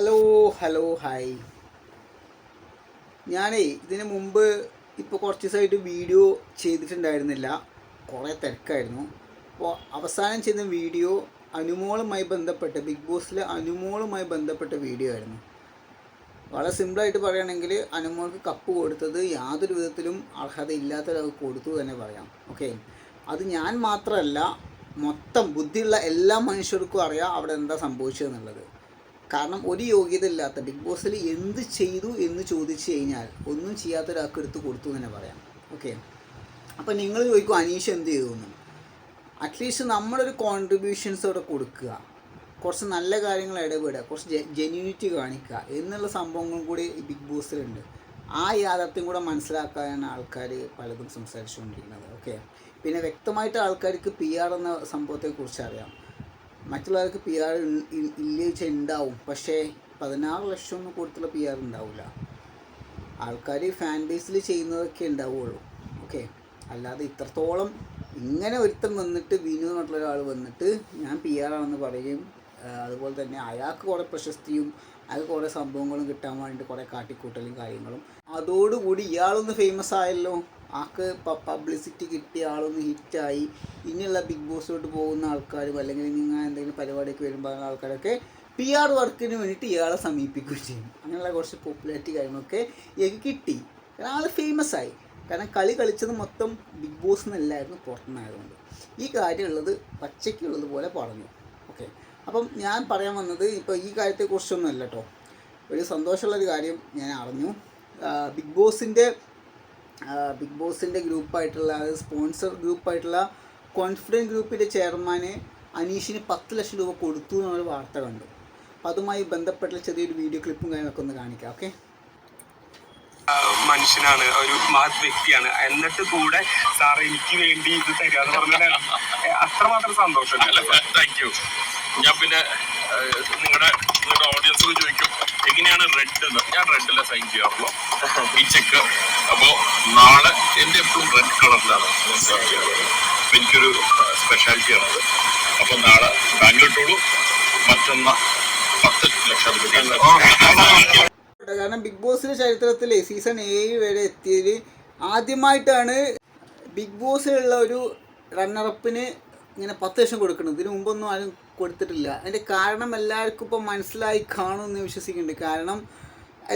Hello hello hi. ഞാനേ ഇതിന് മുമ്പ് ഇപ്പോൾ കുറച്ച് ദിവസമായിട്ട് വീഡിയോ ചെയ്തിട്ടുണ്ടായിരുന്നില്ല. കുറേ തിരക്കായിരുന്നു. അപ്പോൾ അവസാനം ചെയ്ത വീഡിയോ അനുമോളുമായി ബന്ധപ്പെട്ട ബിഗ് ബോസിലെ അനുമോളുമായി ബന്ധപ്പെട്ട വീഡിയോ ആയിരുന്നു. വളരെ സിമ്പിളായിട്ട് പറയുകയാണെങ്കിൽ അനുമോൾക്ക് കപ്പ് കൊടുത്തത് യാതൊരു വിധത്തിലും അർഹത ഇല്ലാത്തൊരാൾക്ക് കൊടുത്തു തന്നെ പറയാം. ഓക്കെ? അത് ഞാൻ മാത്രമല്ല മൊത്തം ബുദ്ധിയുള്ള എല്ലാ മനുഷ്യർക്കും അറിയാം അവിടെ എന്താ സംഭവിച്ചതെന്നുള്ളത്. കാരണം ഒരു യോഗ്യത ഇല്ലാത്ത ബിഗ് ബോസിൽ എന്ത് ചെയ്തു എന്ന് ചോദിച്ചു കഴിഞ്ഞാൽ ഒന്നും ചെയ്യാത്ത ഒരാൾക്ക് എടുത്ത് കൊടുത്തു തന്നെ പറയാം. ഓക്കെ അപ്പം നിങ്ങൾ ചോദിക്കും അനീഷ് എന്ത് ചെയ്തു എന്ന് അറ്റ്ലീസ്റ്റ് നമ്മളൊരു കോൺട്രിബ്യൂഷൻസ് അവിടെ കൊടുക്കുക. കുറച്ച് നല്ല കാര്യങ്ങൾ ഇടപെടുക. കുറച്ച് ജെന്യൂനിറ്റി കാണിക്കുക എന്നുള്ള സംഭവങ്ങളും കൂടി ബിഗ് ബോസിലുണ്ട്. ആ യാഥാർത്ഥ്യം കൂടെ മനസ്സിലാക്കാനാണ് ആൾക്കാർ പലതും സംസാരിച്ചുകൊണ്ടിരിക്കുന്നത് ഓക്കെ പിന്നെ വ്യക്തമായിട്ട് ആൾക്കാർക്ക് പി ആർ എന്ന സംഭവത്തെക്കുറിച്ച് അറിയാം. മറ്റുള്ളവർക്ക് പി ആർ ഇല്ല ഉണ്ടാവും പക്ഷേ പതിനാറ് ലക്ഷം ഒന്നും കൊടുത്തുള്ള പി ആർ ഉണ്ടാവില്ല ആൾക്കാർ ഫാൻ ബേസിൽ ചെയ്യുന്നതൊക്കെ ഉണ്ടാവുള്ളൂ ഓക്കെ അല്ലാതെ ഇത്രത്തോളം ഇങ്ങനെ ഒരുത്തൻ വന്നിട്ട് വിനു എന്നുള്ള ഒരാൾ വന്നിട്ട് ഞാൻ പി ആർ ആണെന്ന് പറയും. അതുപോലെ തന്നെ അയാൾക്ക് കുറേ പ്രശസ്തിയും അയാൾക്ക് കുറേ സംഭവങ്ങളും കിട്ടാൻ വേണ്ടിയിട്ട് കുറേ കാട്ടിക്കൂട്ടലും കാര്യങ്ങളും. അതോടുകൂടി ഇയാളൊന്ന് ഫേമസ് ആയല്ലോ. ആൾക്ക് പബ്ലിസിറ്റി കിട്ടിയ ആളൊന്ന് ഹിറ്റായി ഇനിയുള്ള ബിഗ് ബോസിലോട്ട് പോകുന്ന ആൾക്കാരും അല്ലെങ്കിൽ നിങ്ങൾ എന്തെങ്കിലും പരിപാടിയൊക്കെ വരുമ്പോൾ ആൾക്കാരൊക്കെ പി ആർ വർക്കിന് വേണ്ടിയിട്ട് ഇയാളെ സമീപിക്കുകയും ചെയ്യും. അങ്ങനെയുള്ള കുറച്ച് പോപ്പുലാരിറ്റി കാര്യങ്ങളൊക്കെ ഇയാൾക്ക് കിട്ടി. കാരണം ആൾ ഫേമസ് ആയി. കാരണം കളി കളിച്ചത് മൊത്തം ബിഗ് ബോസ് എന്നല്ലായിരുന്നു പുറത്തുനിന്നായതുകൊണ്ട്. ഈ കാര്യമുള്ളത് പച്ചയ്ക്കുള്ളത് പോലെ പറഞ്ഞു. ഓക്കെ അപ്പം ഞാൻ പറയാൻ വന്നത് ഇപ്പോൾ ഈ കാര്യത്തെക്കുറിച്ചൊന്നും അല്ല കേട്ടോ ഒരു സന്തോഷമുള്ളൊരു കാര്യം ഞാൻ അറിഞ്ഞു. ബിഗ് ബോസിന്റെ ബിഗ് ബോസിന്റെ ഗ്രൂപ്പായിട്ടുള്ള അതായത് സ്പോൺസർ ഗ്രൂപ്പായിട്ടുള്ള കോൺഫിഡന്റ് ഗ്രൂപ്പിന്റെ ചെയർമാന് അനീഷിന് പത്ത് ലക്ഷം രൂപ കൊടുത്തു എന്നുള്ള വാർത്ത കണ്ടു. അപ്പം അതുമായി ബന്ധപ്പെട്ട ചെറിയൊരു വീഡിയോ ക്ലിപ്പും കാര്യങ്ങളൊക്കെ ഒന്ന് കാണിക്കാം ഓക്കെ? മനുഷ്യനാണ് ഒരു മഹത് വ്യക്തിയാണ്. എന്നിട്ട് കൂടെ സാർ എനിക്ക് വേണ്ടി ഇത് തരാന്ന് പറഞ്ഞാൽ അത്രമാത്രം സന്തോഷം താങ്ക് യു ഞാൻ പിന്നെ നിങ്ങളുടെ നിങ്ങളുടെ ഓഡിയൻസ് ചോദിക്കും എങ്ങനെയാണ് റെഡ് എന്ന്? ഞാൻ റെഡിലെ സൈൻ ചെയ്യാറുള്ളൂ. ഈ ചെക്ക് അപ്പോ നാളെ എന്റെ എപ്പോഴും റെഡ് കളറിലാണ് സൈൻ ചെയ്യാറുള്ളത് എനിക്കൊരു സ്പെഷ്യാലിറ്റി ആണത്. അപ്പൊ നാളെ ബാങ്കിലിട്ടോളൂ മറ്റൊന്ന് പത്ത് ലക്ഷം കാരണം ബിഗ് ബോസിന്റെ ചരിത്രത്തിൽ സീസൺ ഏഴ് വരെ എത്തിയതിൽ ആദ്യമായിട്ടാണ് ബിഗ് ബോസിലുള്ള ഒരു റണ്ണറപ്പിന് ഇങ്ങനെ പത്ത് ലക്ഷം കൊടുക്കുന്നത് ഇതിനു മുമ്പൊന്നും ആരും കൊടുത്തിട്ടില്ല. അതിന്റെ കാരണം എല്ലാവർക്കും ഇപ്പോൾ മനസ്സിലായി കാണുമെന്ന് വിശ്വസിക്കുന്നുണ്ട്. കാരണം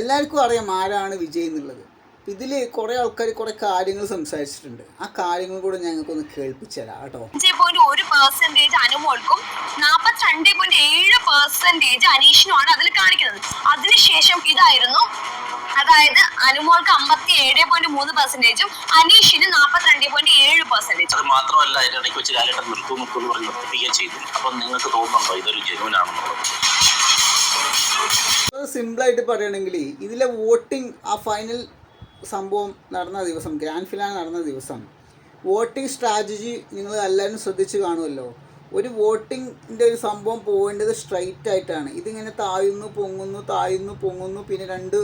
എല്ലാവർക്കും അറിയാം ആരാണ് വിജയ് എന്നുള്ളത്. ഇതിൽ കുറെ ആൾക്കാർ കുറെ കാര്യങ്ങൾ സംസാരിച്ചിട്ടുണ്ട്. ആ കാര്യങ്ങൾ കൂടെ ഞങ്ങൾക്ക് ഒന്ന് തരാം കേട്ടോ. അനുമോൾക്കും ഏഴ് പെർസെന്റേജ് അനീഷിനുമാണ് അതിൽ കാണിക്കുന്നത്. അതിനുശേഷം ഇതായിരുന്നു അതായത് അനുമോൾക്ക് അമ്പത്തി ഏഴ് പോയിന്റ് മൂന്ന് പെർസെന്റേജും അനീഷിന് നാപ്പത്തിരണ്ട് പോയിന്റ് ഏഴ് പെർസെന്റേജ് അത് മാത്രമല്ല അതിന്റെ ഇടയ്ക്ക് വെച്ച് ലാലേട്ടൻ നിർത്തും നിർത്തും എന്ന് പറഞ്ഞ് നിർത്തിപ്പിക്കുകയും ചെയ്തു അപ്പം നിങ്ങൾക്ക് തോന്നുന്നുണ്ടോ ഇതൊരു ജനുവൻ ആണെന്നുള്ളത് സിമ്പിളായിട്ട് പറയുകയാണെങ്കിൽ ഇതിലെ വോട്ടിംഗ് ആ ഫൈനൽ സംഭവം നടന്ന ദിവസം ഗ്രാൻഡ് ഫിനാൽ നടന്ന ദിവസം വോട്ടിംഗ് സ്ട്രാറ്റജി നിങ്ങൾ എല്ലാവരും ശ്രദ്ധിച്ച് കാണുമല്ലോ. ഒരു വോട്ടിങ്ങിന്റെ ഒരു സംഭവം പോകേണ്ടത് സ്ട്രൈറ്റ് ആയിട്ടാണ്. ഇതിങ്ങനെ താഴുന്നു പൊങ്ങുന്നു താഴുന്നു പൊങ്ങുന്നു. പിന്നെ രണ്ട്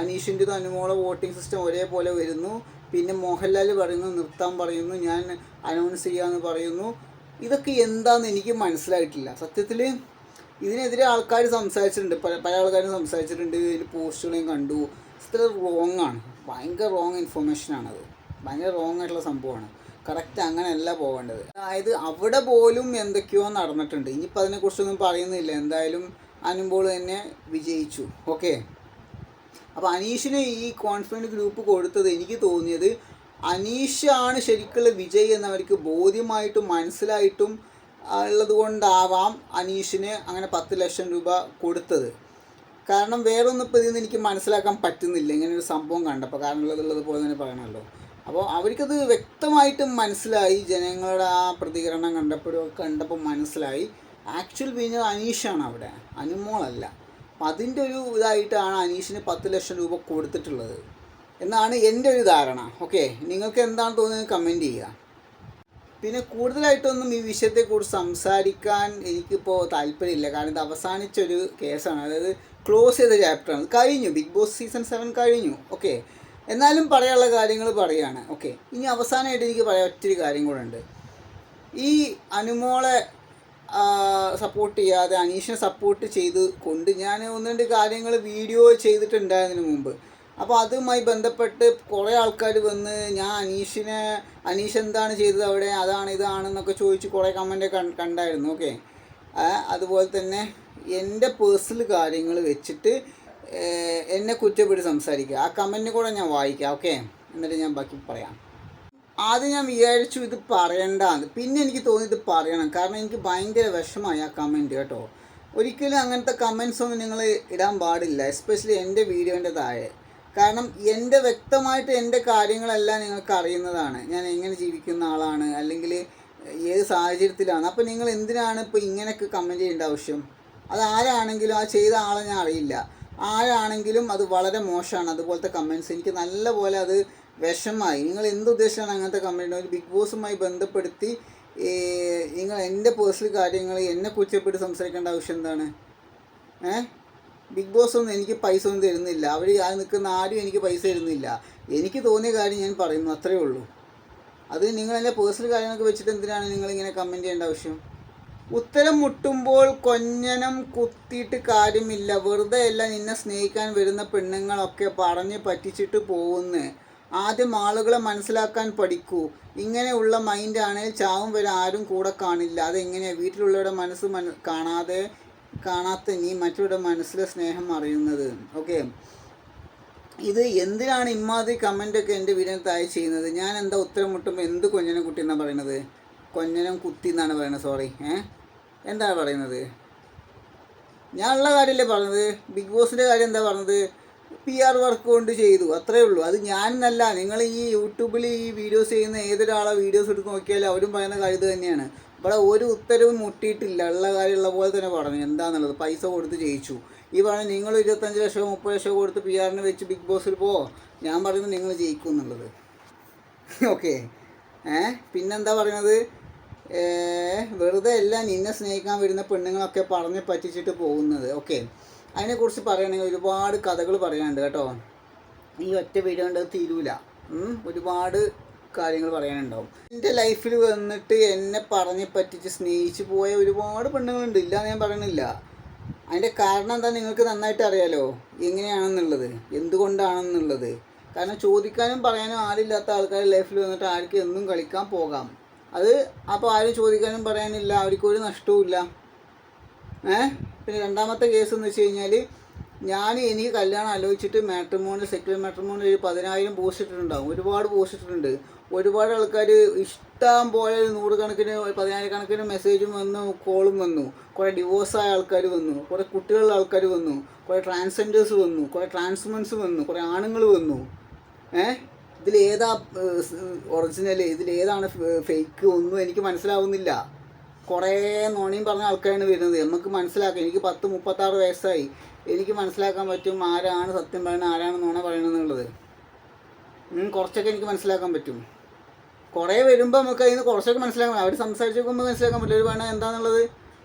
അനീഷിന്റെതും അനുമോള വോട്ടിംഗ് സിസ്റ്റം ഒരേപോലെ വരുന്നു. പിന്നെ മോഹൻലാൽ പറയുന്നു നിർത്താൻ പറയുന്നു ഞാൻ അനൗൺസ് ചെയ്യാമെന്ന് പറയുന്നു. ഇതൊക്കെ എന്താണെന്ന് എനിക്ക് മനസ്സിലായിട്ടില്ല. സത്യത്തിൽ ഇതിനെതിരെ ആൾക്കാർ സംസാരിച്ചിട്ടുണ്ട്. പല പല ആൾക്കാരും സംസാരിച്ചിട്ടുണ്ട്. ഇതിൽ പോസ്റ്റുകളെയും കണ്ടു. ഇത്ര റോങ് ആണ്. ഭയങ്കര റോങ് ഇൻഫർമേഷനാണത് ഭയങ്കര റോങ് ആയിട്ടുള്ള സംഭവമാണ്. കറക്റ്റ് അങ്ങനെയല്ല പോകേണ്ടത്. അതായത് അവിടെ പോലും എന്തൊക്കെയോ നടന്നിട്ടുണ്ട്. ഇനിയിപ്പോൾ അതിനെക്കുറിച്ചൊന്നും പറയുന്നില്ല. എന്തായാലും അനുമ്പോൾ തന്നെ വിജയിച്ചു. ഓക്കെ അപ്പോൾ അനീഷിന് ഈ കോൺഫിഡന്റ് ഗ്രൂപ്പ് കൊടുത്തത് എനിക്ക് തോന്നിയത് അനീഷാണ് ശരിക്കുള്ള വിജയ് എന്നവർക്ക് ബോധ്യമായിട്ടും മനസ്സിലായിട്ടും ഉള്ളത് കൊണ്ടാവാം അനീഷിന് അങ്ങനെ പത്ത് ലക്ഷം രൂപ കൊടുത്തത്. കാരണം വേറൊന്നും ഇപ്പോൾ ഇതിൽ നിന്ന് എനിക്ക് മനസ്സിലാക്കാൻ പറ്റുന്നില്ല. ഇങ്ങനെ ഒരു സംഭവം കണ്ടപ്പോൾ കാരണം ഉള്ളതുള്ളത് ഉള്ളത് പോലെ തന്നെ പറയണമല്ലോ അപ്പോൾ അവർക്കത് വ്യക്തമായിട്ടും മനസ്സിലായി. ജനങ്ങളുടെ ആ പ്രതികരണം കണ്ടപ്പോഴും കണ്ടപ്പോൾ മനസ്സിലായി. ആക്ച്വൽ വിനർ അനീഷാണ് അവിടെ. അനുമോളല്ല. അപ്പം അതിന്റെ ഒരു ഇതായിട്ടാണ് അനീഷിന് പത്ത് ലക്ഷം രൂപ കൊടുത്തിട്ടുള്ളത്. എന്നാണ് എന്റെ ഒരു ധാരണ. ഓക്കെ നിങ്ങൾക്ക് എന്താണ് തോന്നുന്നത് കമന്റ് ചെയ്യുക. പിന്നെ കൂടുതലായിട്ടൊന്നും ഈ വിഷയത്തെക്കുറിച്ച് സംസാരിക്കാൻ എനിക്കിപ്പോൾ താല്പര്യമില്ല. കാരണം ഇത് അവസാനിച്ചൊരു കേസാണ്. അതായത് ക്ലോസ് ചെയ്ത ചാപ്റ്ററാണ് കഴിഞ്ഞു. ബിഗ് ബോസ് സീസൺ സെവൻ കഴിഞ്ഞു. ഓക്കെ എന്നാലും പറയാനുള്ള കാര്യങ്ങൾ പറയുകയാണ്. ഓക്കെ ഇനി അവസാനമായിട്ട് എനിക്ക് പറയാൻ ഒത്തിരി കാര്യം കൂടെ ഉണ്ട്. ഈ അനുമോളെ സപ്പോർട്ട് ചെയ്യാതെ അനീഷിനെ സപ്പോർട്ട് ചെയ്ത് കൊണ്ട് ഞാൻ ഒന്ന് രണ്ട് കാര്യങ്ങൾ വീഡിയോ ചെയ്തിട്ടുണ്ടായതിനു മുമ്പ്. അപ്പോൾ അതുമായി ബന്ധപ്പെട്ട് കുറേ ആൾക്കാർ വന്ന് ഞാൻ അനീഷിനെ അനീഷ് എന്താണ് ചെയ്തത് അവിടെ? അതാണ് ഇതാണെന്നൊക്കെ ചോദിച്ച് കുറേ കമന്റ് കണ്ടായിരുന്നു. ഓക്കെ അതുപോലെ തന്നെ എന്റെ പേഴ്സണൽ കാര്യങ്ങൾ വെച്ചിട്ട് എന്നെ കുറ്റപ്പെടുത്തി സംസാരിക്കുക. ആ കമന്റ് കൂടെ ഞാൻ വായിക്കാം ഓക്കെ എന്നിട്ട് ഞാൻ ബാക്കി പറയാം. ആദ്യം ഞാൻ വിചാരിച്ചു ഇത് പറയണ്ടാന്ന്. പിന്നെ എനിക്ക് തോന്നി ഇത് പറയണം. കാരണം എനിക്ക് ഭയങ്കര വിഷമായി ആ കമന്റ് കേട്ടോ. ഒരിക്കലും അങ്ങനത്തെ കമൻസ് ഒന്നും നിങ്ങൾ ഇടാൻ പാടില്ല എസ്പെഷ്യലി എന്റെ വീഡിയോന്റെ താഴെ. കാരണം എന്റെ വ്യക്തമായിട്ട് എന്റെ കാര്യങ്ങളെല്ലാം നിങ്ങൾക്ക് അറിയുന്നതാണ്. ഞാൻ എങ്ങനെ ജീവിക്കുന്ന ആളാണ് അല്ലെങ്കിൽ ഏത് സാഹചര്യത്തിലാണ്. അപ്പോൾ നിങ്ങൾ എന്തിനാണ് ഇപ്പോൾ ഇങ്ങനെയൊക്കെ കമന്റ് ചെയ്യേണ്ട ആവശ്യം? അത് ആരാണെങ്കിലും ആ ചെയ്ത ആളെ ഞാൻ അറിയില്ല. ആരാണെങ്കിലും അത് വളരെ മോശമാണ്. അതുപോലത്തെ കമൻസ് എനിക്ക് നല്ലപോലെ അത് വിഷമായി. നിങ്ങൾ എന്തുദ്ദേശമാണ് അങ്ങനത്തെ കമന്റ് ഒരു ബിഗ് ബോസുമായി ബന്ധപ്പെടുത്തി നിങ്ങൾ എന്റെ പേഴ്സണൽ കാര്യങ്ങൾ എന്നെ കുറ്റപ്പെട്ട് സംസാരിക്കേണ്ട ആവശ്യം എന്താണ്? ഏ? ബിഗ് ബോസ് ഒന്നും എനിക്ക് പൈസ ഒന്നും തരുന്നില്ല. അവർ ആ നിൽക്കുന്ന ആരും എനിക്ക് പൈസ തരുന്നില്ല. എനിക്ക് തോന്നിയ കാര്യം ഞാൻ പറയുന്നു. അത്രയേ ഉള്ളൂ. അത് നിങ്ങൾ എന്റെ പേഴ്സണൽ കാര്യങ്ങളൊക്കെ വെച്ചിട്ട് എന്തിനാണ് നിങ്ങളിങ്ങനെ കമന്റ് ചെയ്യേണ്ട ആവശ്യം? ഉത്തരം മുട്ടുമ്പോൾ കൊഞ്ഞനം കുത്തിയിട്ട് കാര്യമില്ല. വെറുതെ അല്ല നിന്നെ സ്നേഹിക്കാൻ വരുന്ന പെണ്ണുങ്ങളൊക്കെ പറഞ്ഞ് പറ്റിച്ചിട്ട് പോകുന്നു. ആദ്യം ആളുകളെ മനസ്സിലാക്കാൻ പഠിക്കൂ. ഇങ്ങനെയുള്ള മൈൻഡാണെങ്കിൽ ചാവും വരെ ആരും കൂടെ കാണില്ല. അതെങ്ങനെയാണ് വീട്ടിലുള്ളവരുടെ മനസ്സ് മന കാണാതെ കാണാത്ത നീ മറ്റുള്ളവരുടെ മനസ്സിലെ സ്നേഹം അറിയുന്നത്. ഓക്കെ ഇത് എന്തിനാണ് ഇമ്മാതിരി കമന്റൊക്കെ എന്റെ വീടിനകത്തായി ചെയ്യുന്നത്? ഞാൻ എന്താ ഉത്തരം മുട്ടുമ്പോൾ എന്ത് കൊഞ്ഞനം കുട്ടി എന്നാണ് പറയുന്നത് കൊഞ്ഞനം കുത്തി എന്നാണ് പറയുന്നത് സോറി ഏ? എന്താണ് പറയുന്നത്? ഞാൻ ഉള്ള കാര്യമല്ലേ പറഞ്ഞത്? ബിഗ് ബോസിന്റെ കാര്യം എന്താ പറഞ്ഞത്? പി ആർ വർക്ക് കൊണ്ട് ചെയ്തു അത്രേ ഉള്ളൂ. അത് ഞാനെന്നല്ല നിങ്ങൾ ഈ യൂട്യൂബിൽ ഈ വീഡിയോസ് ചെയ്യുന്ന ഏതൊരാളെ വീഡിയോസ് എടുത്ത് നോക്കിയാലും അവരും പറയുന്ന കാര്യം തന്നെയാണ്. ഇവിടെ ഒരു ഉത്തരവും മുട്ടിയിട്ടില്ല. ഉള്ള കാര്യമുള്ള പോലെ തന്നെ പറഞ്ഞു. എന്താണെന്നുള്ളത് പൈസ കൊടുത്ത് ജയിച്ചു. ഈ പറഞ്ഞ നിങ്ങൾ ഇരുപത്തഞ്ച് ലക്ഷമോ മുപ്പത് ലക്ഷമോ കൊടുത്ത് പി ആറിന് വെച്ച് ബിഗ് ബോസിൽ പോ. ഞാൻ പറയുന്നത് നിങ്ങൾ ജയിക്കും എന്നുള്ളത്. ഓക്കെ ഏ? പിന്നെന്താ പറയുന്നത്? വെറുതെ എല്ലാം നിന്നെ സ്നേഹിക്കാൻ വരുന്ന പെണ്ണുങ്ങളൊക്കെ പറഞ്ഞ് പറ്റിച്ചിട്ട് പോകുന്നത്. ഓക്കെ അതിനെക്കുറിച്ച് പറയുകയാണെങ്കിൽ ഒരുപാട് കഥകൾ പറയാനുണ്ട് കേട്ടോ. ഈ ഒറ്റ വീഡിയോ കൊണ്ട് തീരൂല. ഒരുപാട് കാര്യങ്ങൾ പറയാനുണ്ടാവും. എന്റെ ലൈഫിൽ വന്നിട്ട് എന്നെ പറഞ്ഞ് പറ്റിച്ച് സ്നേഹിച്ച് പോയ ഒരുപാട് പെണ്ണുങ്ങളുണ്ട്. ഇല്ല ഞാൻ പറയണില്ല അതിന്റെ കാരണം എന്താ നിങ്ങൾക്ക് നന്നായിട്ട് അറിയാലോ? എങ്ങനെയാണെന്നുള്ളത്? എന്തുകൊണ്ടാണെന്നുള്ളത്? കാരണം ചോദിക്കാനും പറയാനും ആരില്ലാത്ത ആൾക്കാർ ലൈഫിൽ വന്നിട്ട് ആർക്കും എന്നും കളിക്കാൻ പോകാം. അത് അപ്പോൾ ആരും ചോദിക്കാനും പറയാനില്ല അവർക്കൊരു നഷ്ടവുമില്ല ഏ? പിന്നെ രണ്ടാമത്തെ കേസ് എന്ന് വെച്ച് കഴിഞ്ഞാൽ ഞാൻ എനിക്ക് കല്യാണം ആലോചിച്ചിട്ട് മാട്രിമോണി സെക്യുലർ മാട്രിമോണി ഒരു പതിനായിരം പോസ്റ്റ് ഇട്ടിട്ടുണ്ടാവും. ഒരുപാട് പോസ്റ്റ് ഇട്ടിട്ടുണ്ട്. ഒരുപാട് ആൾക്കാർ ഇഷ്ടം പോലെ നൂറുകണക്കിന് പതിനായിരക്കണക്കിന് മെസ്സേജും വന്നു കോളും വന്നു. കുറേ ഡിവോഴ്സായ ആൾക്കാർ വന്നു. കുറേ കുട്ടികളുള്ള ആൾക്കാർ വന്നു. കുറേ ട്രാൻസ്ജെൻഡേഴ്സ് വന്നു. കുറേ ട്രാൻസ്മെൻസ് വന്നു. കുറേ ആണുങ്ങൾ വന്നു. ഏ? ഇതിൽ ഏതാ ഒറിജിനൽ ഇതിൽ ഏതാണ് ഫേക്ക് ഒന്നും എനിക്ക് മനസ്സിലാവുന്നില്ല. കുറേ നോണിയും പറഞ്ഞ ആൾക്കാരാണ് വരുന്നത്. നമുക്ക് മനസ്സിലാക്കാം. എനിക്ക് പത്ത് മുപ്പത്താറ് വയസ്സായി. എനിക്ക് മനസ്സിലാക്കാൻ പറ്റും ആരാണ് സത്യം പറയുന്നത് ആരാണ് നോണ പറയുന്നത് എന്നുള്ളത് കുറച്ചൊക്കെ എനിക്ക് മനസ്സിലാക്കാൻ പറ്റും. കുറേ വരുമ്പോൾ നമുക്ക് അതിന് കുറച്ചൊക്കെ മനസ്സിലാക്കാം അവർ സംസാരിച്ച് നോക്കുമ്പോൾ മനസ്സിലാക്കാൻ പറ്റും ഒരു വേണം എന്താണെന്നുള്ളത്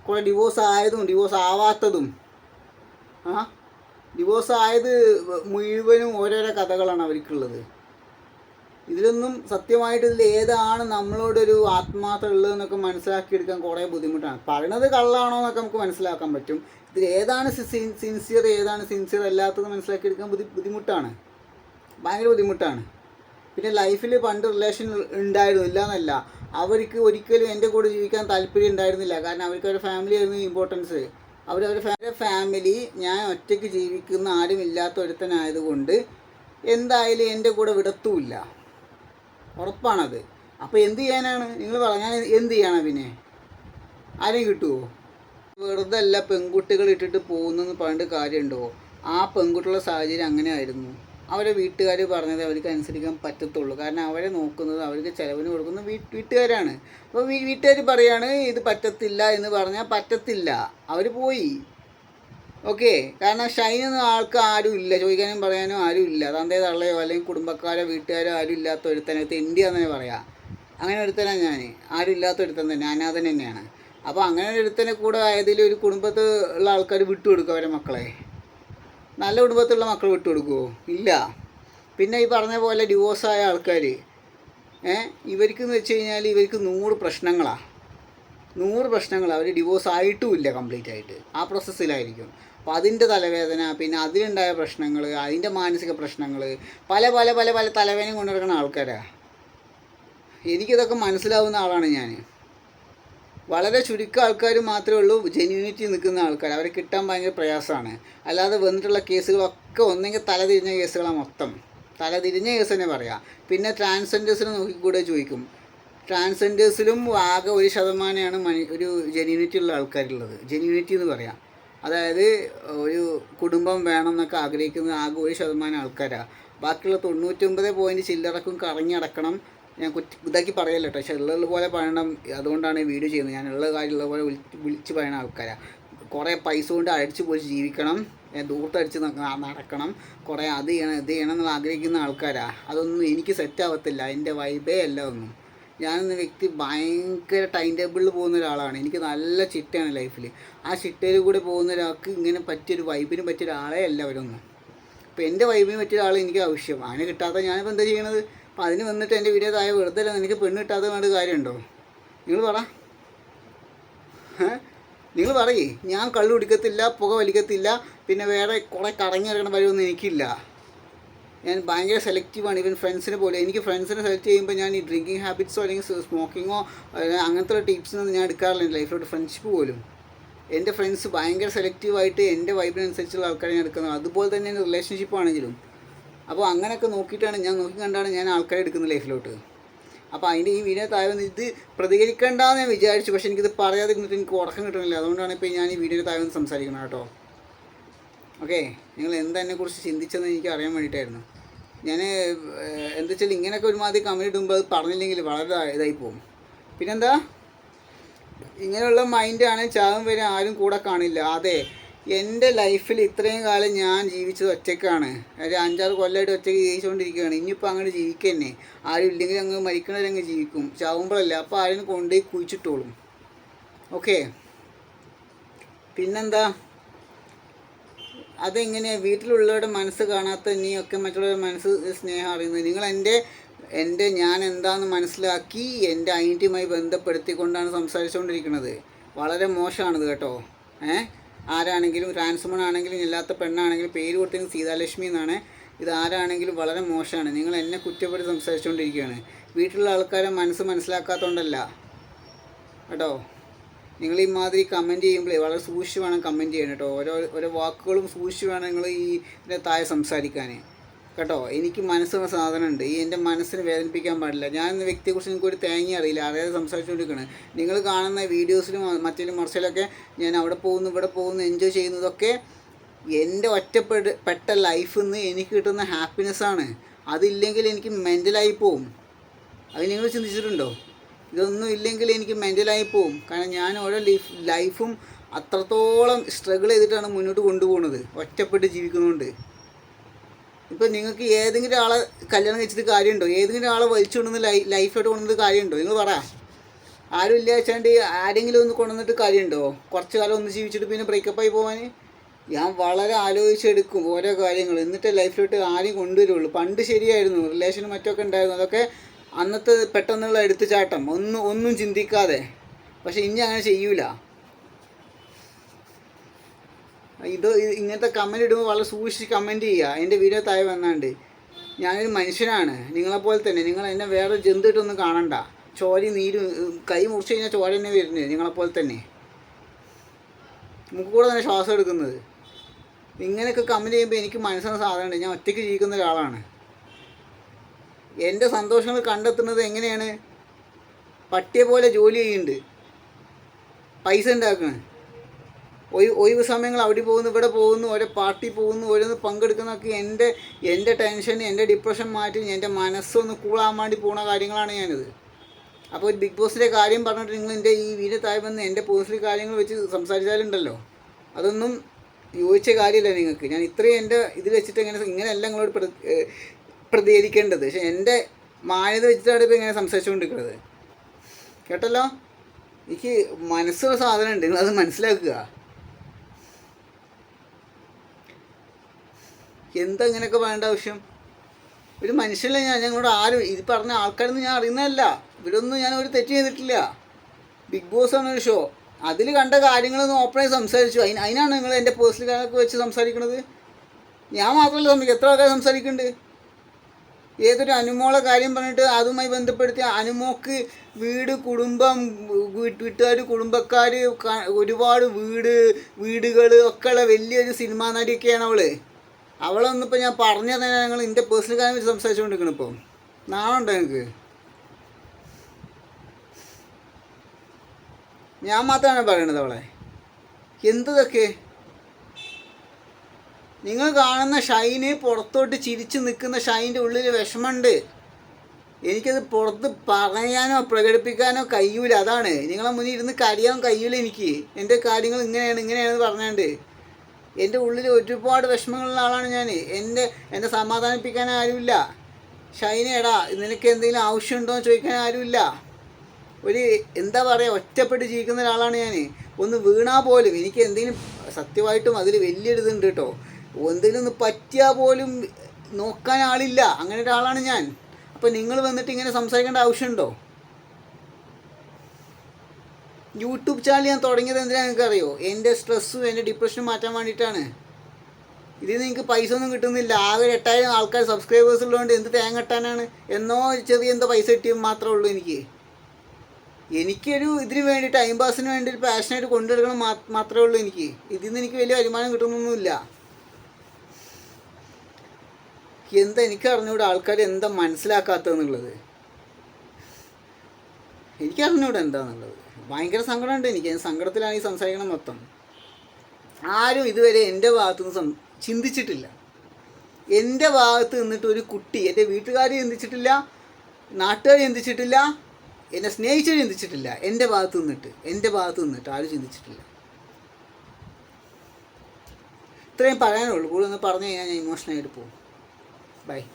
കുറേ ഡിവോഴ്സ് ആയതും ഡിവോഴ്സ് ആവാത്തതും. ആ ഡിവോഴ്സ് ആയത് മുഴുവനും ഓരോരോ കഥകളാണ് അവർക്കുള്ളത്. ഇതിലൊന്നും സത്യമായിട്ട് ഇതിൽ ഏതാണ് നമ്മളോടൊരു ആത്മാർത്ഥത ഉള്ളതെന്നൊക്കെ മനസ്സിലാക്കിയെടുക്കാൻ കുറേ ബുദ്ധിമുട്ടാണ്. പറയണത് കള്ളാണോ എന്നൊക്കെ നമുക്ക് മനസ്സിലാക്കാൻ പറ്റും. ഇതിൽ ഏതാണ് സിൻസിയർ ഏതാണ് സിൻസിയർ അല്ലാത്തത് മനസ്സിലാക്കിയെടുക്കാൻ ബുദ്ധി ബുദ്ധിമുട്ടാണ്. ഭയങ്കര ബുദ്ധിമുട്ടാണ്. പിന്നെ ലൈഫിൽ പണ്ട് റിലേഷൻ ഉണ്ടായിരുന്നു ഇല്ല എന്നല്ല അവർക്ക് ഒരിക്കലും എന്റെ കൂടെ ജീവിക്കാൻ താല്പര്യം ഉണ്ടായിരുന്നില്ല. കാരണം അവർക്ക് അവരുടെ ഫാമിലി ആയിരുന്നു ഇമ്പോർട്ടൻസ് അവർ അവരുടെ ഫാമിലി ഞാൻ ഒറ്റയ്ക്ക് ജീവിക്കുന്ന ആരും ഇല്ലാത്ത ഒരുത്തനായതുകൊണ്ട് എന്തായാലും എന്റെ കൂടെ വിടത്തുമില്ല. ഉറപ്പാണത്. അപ്പോൾ എന്ത് ചെയ്യാനാണ്? നിങ്ങൾ പറഞ്ഞാൽ എന്ത് ചെയ്യണം പിന്നെ? ആരെയും കിട്ടുമോ വെറുതെ അല്ല പെൺകുട്ടികൾ ഇട്ടിട്ട് പോകുന്നെന്ന് പറഞ്ഞിട്ട് കാര്യമുണ്ടോ? ആ പെൺകുട്ടികളുടെ സാഹചര്യം അങ്ങനെ ആയിരുന്നു അവരെ വീട്ടുകാർ പറഞ്ഞത് അവർക്ക് അനുസരിക്കാൻ പറ്റത്തുള്ളൂ. കാരണം അവരെ നോക്കുന്നത് അവർക്ക് ചിലവിന് കൊടുക്കുന്നത് വീ വീട്ടുകാരാണ്. അപ്പോൾ വീട്ടുകാർ പറയാണ് ഇത് പറ്റത്തില്ല എന്ന് പറഞ്ഞാൽ പറ്റത്തില്ല. അവർ പോയി. ഓക്കെ കാരണം ഷൈൻ എന്ന ആൾക്ക് ആരും ഇല്ല. ചോദിക്കാനും പറയാനും ആരും ഇല്ല. തന്തേ തള്ളയോ അല്ലെങ്കിൽ കുടുംബക്കാരോ വീട്ടുകാരോ ആരും ഇല്ലാത്ത ഒരുത്തനെ ഇന്ത്യ തന്നെ പറയാം. അങ്ങനെ ഒരുത്തനാണ് ഞാൻ ആരും ഇല്ലാത്ത ഒരുത്തൻ തന്നെ. അനാഥൻ തന്നെയാണ്. അപ്പോൾ അങ്ങനെ ഒരുത്തനെ കൂടെ ആയതിൽ ഒരു കുടുംബത്തിൽ ഉള്ള ആൾക്കാർ വിട്ടുകൊടുക്കും അവരെ മക്കളെ. നല്ല കുടുംബത്തിലുള്ള മക്കൾ വിട്ടുകൊടുക്കുമോ ഇല്ല. പിന്നെ ഈ പറഞ്ഞ പോലെ ഡിവോഴ്സായ ആൾക്കാർ ഏ ഇവർക്കെന്ന് വെച്ച് കഴിഞ്ഞാൽ ഇവർക്ക് നൂറ് പ്രശ്നങ്ങളാണ് നൂറ് പ്രശ്നങ്ങൾ അവർ ഡിവോഴ്സ് ആയിട്ടുമില്ല കംപ്ലീറ്റ് ആയിട്ട്. ആ പ്രോസസ്സിലായിരിക്കും അപ്പോൾ അതിന്റെ തലവേദന പിന്നെ അതിലുണ്ടായ പ്രശ്നങ്ങൾ അതിന്റെ മാനസിക പ്രശ്നങ്ങൾ പല പല പല പല തലവേദന കൊണ്ടിരിക്കുന്ന ആൾക്കാരാണ് എനിക്കിതൊക്കെ മനസ്സിലാവുന്ന ആളാണ് ഞാൻ വളരെ ചുരുക്കം ആൾക്കാർ മാത്രമേ ഉള്ളൂ ജെന്യൂനിറ്റി നിൽക്കുന്ന ആൾക്കാർ അവരെ കിട്ടാൻ ഭയങ്കര പ്രയാസമാണ്. അല്ലാതെ വന്നിട്ടുള്ള കേസുകളൊക്കെ ഒന്നെങ്കിൽ തലതിരിഞ്ഞ കേസുകളാണ് മൊത്തം. തലതിരിഞ്ഞ കേസ് തന്നെ പറയാം. പിന്നെ ട്രാൻസ്ജെൻഡേഴ്സിനെ നോക്കിക്കൂടെ ചോദിക്കും. ട്രാൻസ്ജെൻഡേഴ്സിലും ആകെ ഒരു ശതമാനമാണ് മനി ഒരു ജെന്യൂനിറ്റി ഉള്ള ആൾക്കാരുള്ളത്. ജെന്യൂനിറ്റി എന്ന് പറയാം. അതായത് ഒരു കുടുംബം വേണം എന്നൊക്കെ ആഗ്രഹിക്കുന്ന ആകെ ഒരു ശതമാനം ആൾക്കാരാണ് ബാക്കിയുള്ള തൊണ്ണൂറ്റൊമ്പത് പോയിന്റ് ചില്ലറക്കും കറങ്ങി അടക്കണം ഞാൻ കുറ്റി ഇതാക്കി പറയല്ലോ കേട്ടോ. പക്ഷേ ഉള്ളത് പോലെ പറയണം. അതുകൊണ്ടാണ് ഈ വീഡിയോ ചെയ്യുന്നത്. ഞാൻ ഉള്ള കാര്യമുള്ള പോലെ വിളിച്ച് പറയുന്ന ആൾക്കാരാണ് കുറേ പൈസ കൊണ്ട് അടിച്ചു പോയി ജീവിക്കണം. ദൂർത്തടിച്ച് നടക്കണം. കുറേ അത് ചെയ്യണം ഇത് ചെയ്യണം എന്നുള്ള ആഗ്രഹിക്കുന്ന ആൾക്കാരാണ് അതൊന്നും എനിക്ക് സെറ്റ് ആവത്തില്ല. എന്റെ വൈബേ അല്ല ഒന്നും ഞാനെന്ന വ്യക്തി ഭയങ്കര ടൈം ടേബിളിൽ പോകുന്ന ഒരാളാണ്. എനിക്ക് നല്ല ചിട്ടയാണ് ലൈഫിൽ ആ ചിട്ടയിൽ കൂടെ പോകുന്ന ഒരാൾക്ക് ഇങ്ങനെ പറ്റിയൊരു വൈബിന് പറ്റിയ ഒരാളെ അല്ല അവരൊന്നും. അപ്പോൾ എന്റെ വൈബിന് പറ്റിയ ഒരാൾ എനിക്ക് ആവശ്യം. അതിന് കിട്ടാത്ത ഞാനിപ്പോൾ എന്താ ചെയ്യണത്? അപ്പോൾ അതിന് വന്നിട്ട് എന്റെ വീഡിയോ താഴെ വെറുതെ എനിക്ക് പെണ്ണ് കിട്ടാതെ വേണ്ട കാര്യമുണ്ടോ നിങ്ങൾ പറ. നിങ്ങൾ പറയേ. ഞാൻ കള്ളു കുടിക്കത്തില്ല പുക വലിക്കത്തില്ല പിന്നെ വേറെ കുറേ കറങ്ങി ഇറങ്ങണ വഴിയൊന്നും എനിക്കില്ല. ഞാൻ ഭയങ്കര സെലക്റ്റീവാണ് ഈവൻ ഫ്രണ്ട്സിനെ പോലെ. എനിക്ക് ഫ്രണ്ട്സിനെ സെലക്ട് ചെയ്യുമ്പോൾ ഞാൻ ഈ ഡ്രിങ്കിങ് ഹാബിറ്റ്സോ അല്ലെങ്കിൽ സ്മോക്കിങ്ങോ അങ്ങനത്തെ ടിപ്സിനൊന്നും ഞാൻ എടുക്കാറില്ല ലൈഫിലോട്ട് ഫ്രണ്ട്ഷിപ്പ് പോലും. എന്റെ ഫ്രണ്ട്സ് ഭയങ്കര സെലക്റ്റീവായിട്ട് എന്റെ വൈബിനനുസരിച്ചുള്ള ആൾക്കാരെ ഞാൻ എടുക്കുന്നത്. അതുപോലെ തന്നെ എന്റെ റിലേഷൻഷിപ്പ് ആണെങ്കിലും. അപ്പോൾ അങ്ങനെയൊക്കെ നോക്കിയിട്ടാണ് ഞാൻ നോക്കി കണ്ടാണ് ഞാൻ ആൾക്കാരെ എടുക്കുന്നത് ലൈഫിലോട്ട് അപ്പോൾ അതിന്റെ ഈ വീഡിയോ താഴെ ഇത് പ്രതികരിക്കേണ്ടെന്ന് ഞാൻ വിചാരിച്ചു. പക്ഷേ എനിക്കിത് പറയാതിരുന്നിട്ട് എനിക്ക് ഉറക്കം കിട്ടുന്നില്ല അതുകൊണ്ടാണ് ഇപ്പോൾ ഞാൻ ഈ വീഡിയോ താഴെ സംസാരിക്കണം കേട്ടോ. ഓക്കെ നിങ്ങൾ എന്തെന്നെ കുറിച്ച് ചിന്തിച്ചെന്ന് എനിക്ക് അറിയാൻ വേണ്ടിയിട്ടായിരുന്നു. ഞാൻ എന്താ വെച്ചാൽ ഇങ്ങനെയൊക്കെ ഒരുമാതിരി കമന്റ് ഇടുമ്പോൾ അത് പറഞ്ഞില്ലെങ്കിൽ വളരെ ഇതാ- ഇതായി പോകും. പിന്നെന്താ? ഇങ്ങനെയുള്ള മൈൻഡാണ് ചാവും വരെ ആരും കൂടെ കാണില്ല. അതെ എന്റെ ലൈഫിൽ ഇത്രയും കാലം ഞാൻ ജീവിച്ചത് ഒറ്റയ്ക്കാണ്. ഒരു അഞ്ചാറ് കൊല്ലമായിട്ട് ഒറ്റയ്ക്ക് ജീവിച്ചുകൊണ്ടിരിക്കുകയാണ്. ഇനിയിപ്പോൾ അങ്ങോട്ട് ജീവിക്കന്നെ. ആരും ഇല്ലെങ്കിൽ അങ്ങ് മരിക്കണവരങ്ങ് ജീവിക്കും. ചാവുമ്പോഴല്ല. അപ്പോൾ ആരും കൊണ്ടുപോയി കുഴിച്ചിട്ടോളും. ഓക്കെ. പിന്നെന്താ? അതെങ്ങനെയാണ് വീട്ടിലുള്ളവരുടെ മനസ്സ് കാണാത്ത നീയൊക്കെ മറ്റുള്ളവരുടെ മനസ്സ് സ്നേഹം അറിയുന്നത്. നിങ്ങൾ എന്റെ എന്റെ ഞാൻ എന്താണെന്ന് മനസ്സിലാക്കി എന്റെ ഐഡന്റിയുമായി ബന്ധപ്പെടുത്തിക്കൊണ്ടാണ് സംസാരിച്ചുകൊണ്ടിരിക്കുന്നത്. വളരെ മോശമാണിത് കേട്ടോ. ഏ? ആരാണെങ്കിലും ട്രാൻസ്മൺ ആണെങ്കിലും ഇല്ലാത്ത പെണ്ണാണെങ്കിലും പേര് കൊടുത്തിരുന്നത് സീതാലക്ഷ്മി എന്നാണ്. ഇത് ആരാണെങ്കിലും വളരെ മോശമാണ്. നിങ്ങൾ എന്നെ കുറ്റപ്പെടുത്തി സംസാരിച്ചുകൊണ്ടിരിക്കുകയാണ്. വീട്ടിലുള്ള ആൾക്കാരെ മനസ്സ് മനസ്സിലാക്കാത്തതുകൊണ്ടല്ല കേട്ടോ? നിങ്ങൾ ഈ മാതിരി കമന്റ് ചെയ്യുമ്പോഴേ വളരെ സൂക്ഷിച്ച് വേണം കമന്റ് ചെയ്യാൻ കേട്ടോ. ഓരോ ഓരോ വാക്കുകളും സൂക്ഷിച്ച് വേണം നിങ്ങൾ ഈ താഴെ സംസാരിക്കാൻ കേട്ടോ എനിക്ക് മനസ്സുള്ള സാധനമുണ്ട്. ഈ എന്റെ മനസ്സിനെ വേദനിപ്പിക്കാൻ പാടില്ല. ഞാൻ എന്ന വ്യക്തിയെക്കുറിച്ച് എനിക്കൊരു തേങ്ങ അറിയില്ല. അറിയാതെ സംസാരിച്ചുകൊണ്ടിരിക്കുകയാണ് നിങ്ങൾ കാണുന്ന വീഡിയോസിലും മറ്റേലും മറിച്ചിലൊക്കെ ഞാൻ അവിടെ പോകുന്നു ഇവിടെ പോകുന്നു എൻജോയ് ചെയ്യുന്നതൊക്കെ എന്റെ ഒറ്റപ്പെട പെട്ട ലൈഫിൽ നിന്ന് എനിക്ക് കിട്ടുന്ന ഹാപ്പിനെസ്സാണ് അതില്ലെങ്കിൽ എനിക്ക് മെന്റലായി പോവും. അത് നിങ്ങൾ ചിന്തിച്ചിട്ടുണ്ടോ? ഇതൊന്നും ഇല്ലെങ്കിൽ എനിക്ക് മെന്റലായി പോവും. കാരണം ഞാൻ ഓരോ ലൈഫ് ലൈഫും അത്രത്തോളം സ്ട്രഗിൾ ചെയ്തിട്ടാണ് മുന്നോട്ട് കൊണ്ടുപോകുന്നത്. ഒറ്റപ്പെട്ട് ജീവിക്കുന്നുണ്ട്. ഇപ്പം നിങ്ങൾക്ക് ഏതെങ്കിലും ആളെ കല്യാണം കഴിച്ചിട്ട് കാര്യമുണ്ടോ? ഏതെങ്കിലും ആളെ വലിച്ചു കൊണ്ടുവന്ന് ലൈ ലൈഫായിട്ട് കൊണ്ടുവന്നത് കാര്യമുണ്ടോ? നിങ്ങൾ പറ. ആരും ഇല്ല വെച്ചാണ്ട് ആരെങ്കിലും ഒന്ന് കൊണ്ടുവന്നിട്ട് കാര്യമുണ്ടോ? കുറച്ച് കാലം ഒന്ന് ജീവിച്ചിട്ട് പിന്നെ ബ്രേക്കപ്പായി പോകാൻ ഞാൻ വളരെ ആലോചിച്ചെടുക്കും ഓരോ കാര്യങ്ങൾ. എന്നിട്ട് ലൈഫിലോട്ട് ആരെയും കൊണ്ടുവരുള്ളൂ. പണ്ട് ശരിയായിരുന്നു. റിലേഷനും മറ്റൊക്കെ ഉണ്ടായിരുന്നു. അതൊക്കെ അന്നത്തെ പെട്ടെന്നുള്ള എടുത്തുചാട്ടം. ഒന്നും ഒന്നും ചിന്തിക്കാതെ. പക്ഷെ ഇനി അങ്ങനെ ചെയ്യൂല. ഇത് ഇങ്ങനത്തെ കമന്റ് ഇടുമ്പോൾ വളരെ സൂക്ഷിച്ച് കമന്റ് ചെയ്യുക. എന്റെ വീഡിയോ താഴെ വന്നാണ്ട്. ഞാനൊരു മനുഷ്യനാണ്. നിങ്ങളെപ്പോലെ തന്നെ. നിങ്ങൾ എന്നെ വേറെ ജന്തുട്ടൊന്നും കാണണ്ട. ചോര നീര് കൈ മുറിച്ച് കഴിഞ്ഞാൽ ചോര തന്നെ വരുന്നത് നിങ്ങളെപ്പോലെ തന്നെ. നമുക്ക് കൂടെ തന്നെ ശ്വാസം എടുക്കുന്നത്. ഇങ്ങനെയൊക്കെ കമന്റ് ചെയ്യുമ്പോൾ എനിക്ക് മനസ്സിന് സാധനമുണ്ട്. ഞാൻ ഒറ്റയ്ക്ക് ജീവിക്കുന്ന ഒരാളാണ്. എന്റെ സന്തോഷങ്ങൾ കണ്ടെത്തുന്നത് എങ്ങനെയാണ്? പട്ടിയെ പോലെ ജോലി ചെയ്യുന്നുണ്ട്. പൈസ ഉണ്ടാക്കണം. ഒഴി- ഒഴിവ് സമയങ്ങൾ അവിടെ പോകുന്നു ഇവിടെ പോകുന്നു ഓരോ പാർട്ടി പോകുന്നു ഓരോന്ന് പങ്കെടുക്കുന്നതൊക്കെ എന്റെ എന്റെ ടെൻഷൻ എന്റെ ഡിപ്രഷൻ മാറ്റി എന്റെ മനസ്സൊന്ന് കൂളാൻ വേണ്ടി പോകുന്ന കാര്യങ്ങളാണ് ഞാനിത്. അപ്പോൾ ഒരു ബിഗ് ബോസിലെ കാര്യം പറഞ്ഞിട്ട് നിങ്ങൾ എന്റെ ഈ വീട് താഴെ വന്ന് എന്റെ പേഴ്സണൽ കാര്യങ്ങൾ വെച്ച് സംസാരിച്ചാലുണ്ടല്ലോ. അതൊന്നും യോജിച്ച കാര്യമല്ല നിങ്ങൾക്ക്. ഞാൻ ഇത്രയും എന്റെ ഇത് വെച്ചിട്ട് ഇങ്ങനെ ഇങ്ങനെയല്ല നിങ്ങളോട് പ്രതികരിക്കേണ്ടത്. പക്ഷെ എന്റെ മാന്യത വെച്ചിട്ടാണ് ഇപ്പോൾ ഇങ്ങനെ സംസാരിച്ചുകൊണ്ടിരിക്കുന്നത് കേട്ടല്ലോ? എനിക്ക് മനസ്സുള്ള സാധനമുണ്ട്. നിങ്ങളത് മനസ്സിലാക്കുക. എന്താ ഇങ്ങനെയൊക്കെ വേണ്ട ആവശ്യം? ഒരു മനുഷ്യനല്ല ഞാൻ. ഞങ്ങളോട് ആരും ഇത് പറഞ്ഞ ആൾക്കാരൊന്നും ഞാൻ അറിയുന്നതല്ല. ഇവരൊന്നും ഞാൻ ഒരു തെറ്റ് ചെയ്തിട്ടില്ല. ബിഗ് ബോസ് ആണ് ഒരു ഷോ അതിൽ കണ്ട കാര്യങ്ങളൊന്നും ഓപ്പണായി സംസാരിച്ചു. അതിന് അതിനാണ് നിങ്ങൾ എന്റെ പേഴ്സണൽ കാര്യങ്ങളൊക്കെ വെച്ച് സംസാരിക്കുന്നത് ഞാൻ മാത്രമല്ല സംസാരിക്കും എത്ര ആൾക്കാർ സംസാരിക്കുന്നുണ്ട്? ഏതൊരു അനുമോളെ കാര്യം പറഞ്ഞിട്ട് അതുമായി ബന്ധപ്പെടുത്തി അനുമോക്ക് വീട് കുടുംബം വീട്ടുകാർ കുടുംബക്കാർ ഒരുപാട് വീട് വീടുകൾ ഒക്കെയുള്ള വലിയൊരു സിനിമാ നടിയൊക്കെയാണ് അവൾ. അവളൊന്നിപ്പോൾ ഞാൻ പറഞ്ഞു തന്നെ ഞങ്ങൾ എന്റെ പേഴ്സണൽ കാര്യം വെച്ച് സംസാരിച്ചുകൊണ്ടിരിക്കണം ഇപ്പോൾ നാളുണ്ടോ നിങ്ങൾക്ക് ഞാൻ മാത്രമാണ് പറയണത് അവളെ? എന്തൊക്കെ നിങ്ങൾ കാണുന്ന ഷൈന് പുറത്തോട്ട് ചിരിച്ചു നിൽക്കുന്ന ഷൈന്റെ ഉള്ളിൽ വിഷമമുണ്ട്. എനിക്കത് പുറത്ത് പറയാനോ പ്രകടിപ്പിക്കാനോ കഴിയൂല. അതാണ്. നിങ്ങളെ മുന്നിൽ ഇരുന്ന് കരയാൻ കഴിയൂല എനിക്ക്. എന്റെ കാര്യങ്ങൾ ഇങ്ങനെയാണ് ഇങ്ങനെയാണെന്ന് പറഞ്ഞുകൊണ്ട് എന്റെ ഉള്ളിൽ ഒരുപാട് വിഷമങ്ങളുള്ള ആളാണ് ഞാൻ. എന്റെ എന്നെ സമാധാനിപ്പിക്കാൻ ആരുമില്ല. ഷൈനേടാ നിനക്ക് എന്തെങ്കിലും ആവശ്യമുണ്ടോ എന്ന് ചോദിക്കാൻ ആരുമില്ല. ഒരു എന്താ പറയുക ഒറ്റപ്പെട്ട് ജീവിക്കുന്ന ഒരാളാണ് ഞാൻ. ഒന്ന് വീണാൽ പോലും എനിക്ക് എന്തെങ്കിലും സത്യമായിട്ടും അതിൽ വലിയൊരു ഇതുണ്ട് കേട്ടോ. എന്തെങ്കിലും ഒന്ന് പറ്റിയാൽ പോലും നോക്കാൻ ആളില്ല. അങ്ങനെ ഒരാളാണ് ഞാൻ. അപ്പം നിങ്ങൾ വന്നിട്ട് ഇങ്ങനെ സംസാരിക്കേണ്ട ആവശ്യമുണ്ടോ? യൂട്യൂബ് ചാനൽ ഞാൻ തുടങ്ങിയത് എന്തിനാണ് നിങ്ങൾക്ക് അറിയോ എന്റെ സ്ട്രെസ്സും എന്റെ ഡിപ്രഷനും മാറ്റാൻ വേണ്ടിയിട്ടാണ്. ഇതിൽ നിങ്ങൾക്ക് പൈസ ഒന്നും കിട്ടുന്നില്ല. ആകെ എട്ടായിരം ആൾക്കാർ സബ്സ്ക്രൈബേഴ്സ് ഉള്ളതുകൊണ്ട് എന്ത് തേങ്ങ കെട്ടാനാണ്? എന്നോ ചെറിയ എന്തോ പൈസ കിട്ടിയും മാത്രമേ ഉള്ളൂ എനിക്ക്. എനിക്കൊരു ഇതിന് വേണ്ടി ടൈം പാസിന് വേണ്ടി ഒരു പാഷനായിട്ട് കൊണ്ടുവരണം മാത്രമേ ഉള്ളൂ എനിക്ക്. ഇതിൽ നിന്ന് എനിക്ക് വലിയ വരുമാനം കിട്ടുന്നൊന്നുമില്ല. എന്താ എനിക്ക് അറിഞ്ഞൂടെ ആൾക്കാർ എന്താ മനസ്സിലാക്കാത്തതെന്നുള്ളത്. എനിക്ക് അറിഞ്ഞൂടെ എന്താന്നുള്ളത്. ഭയങ്കര സങ്കടമുണ്ട് എനിക്ക് സങ്കടത്തിലാണ് ഈ സംസാരിക്കണം മൊത്തം. ആരും ഇതുവരെ എന്റെ ഭാഗത്തു നിന്ന് ചിന്തിച്ചിട്ടില്ല. എന്റെ ഭാഗത്ത് നിന്നിട്ട് ഒരു കുട്ടി എന്റെ വീട്ടുകാർ ചിന്തിച്ചിട്ടില്ല നാട്ടുകാർ ചിന്തിച്ചിട്ടില്ല എന്നെ സ്നേഹിച്ചവർ ചിന്തിച്ചിട്ടില്ല എന്റെ ഭാഗത്ത് നിന്നിട്ട് എന്റെ ഭാഗത്ത് നിന്നിട്ട് ആരും ചിന്തിച്ചിട്ടില്ല. ഇത്രയും പറയാനുള്ളൂ കൂടുതൽ ഒന്ന് പറഞ്ഞു കഴിഞ്ഞാൽ ഞാൻ ഇമോഷണലായിട്ട് പോകും. Bye.